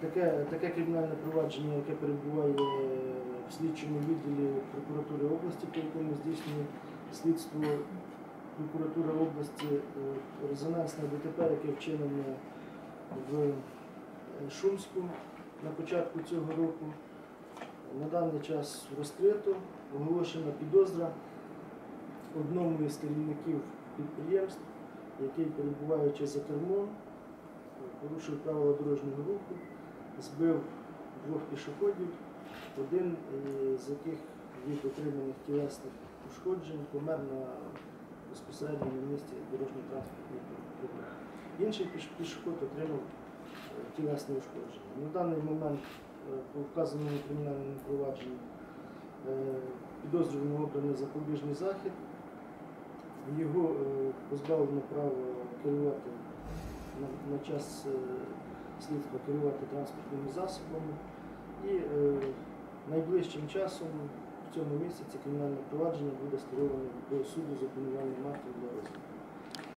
Таке, таке кримінальне провадження, яке перебуває в слідчому відділі прокуратури області, по якому здійснює слідство прокуратура області, е, резонансне ДТП, яке вчинено в е, Шумську на початку цього року. На даний час розкрито, оголошена підозра одному із керівників підприємств, який, перебуваючи за кермом, порушив правила дорожнього руху, збив двох пішоходів, один з яких від отриманих тілесних ушкоджень помер на безпосередньо на місці дорожньо-транспортної пригоди. Інший піш- пішохід отримав е, тілесне ушкодження. На даний момент е, по вказаному кримінальному провадженні е, підозрюваного обраний запобіжний захід. Його позбавлено права керувати на час слідства керувати транспортними засобами. І е, найближчим часом в цьому місяці кримінальне провадження буде скеровано до суду з обвинувальним актом.